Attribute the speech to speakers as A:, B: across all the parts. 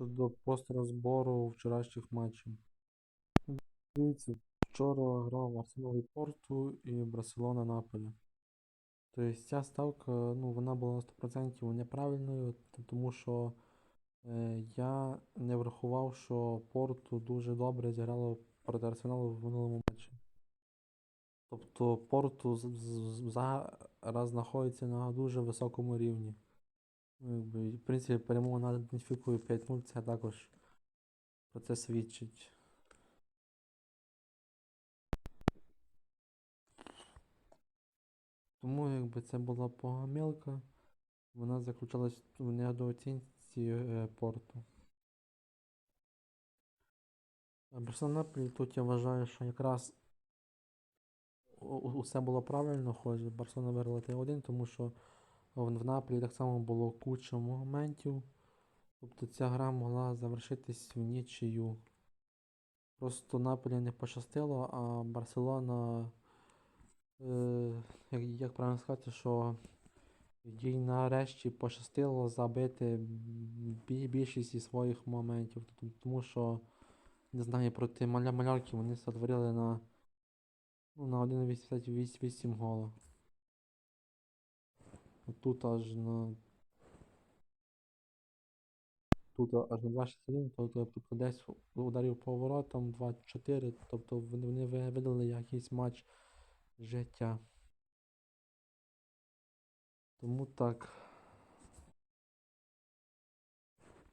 A: щодо построзбору вчорашніх матчів. Дивіться, вчора грав Арсенал і Порту і Барселона Наполі. Тобто ця ставка, ну, вона була на 100% неправильною, тому що е, я не врахував, що Порту дуже добре зіграло проти Арсеналу в минулому матчі. Тобто Порту зараз знаходиться на дуже високому рівні. Ну, в принципі, перемога над Бенфікою 5-0 це також про це свідчить. Тому якби це була помилка, вона заключалась в недооцінці е, порту. А Барселона Наполі тут я вважаю, що якраз усе було правильно, хоч Барселона виграла 3-1, тому що в, Наполі так само було куча моментів. Тобто ця гра могла завершитись в нічию. Просто Наполі не пощастило, а Барселона, е, як, правильно сказати, що їй нарешті пощастило забити більшість із своїх моментів. Тому що, не знаю, проти Маля Малярки вони сотворили на, ну, на 1,88 гола. Тут аж на. Тут аж на 2,61, тобто, тобто десь ударів по воротам 2-4, тобто вони, видали якийсь матч життя. Тому так.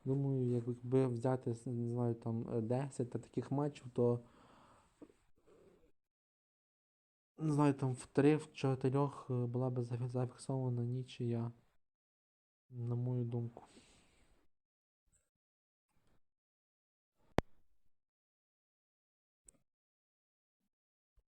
A: Думаю, якби взяти, не знаю, там е, 10 та таких матчів, то не знаю, там в 3-4 була б зафі- зафіксована нічия, на мою думку.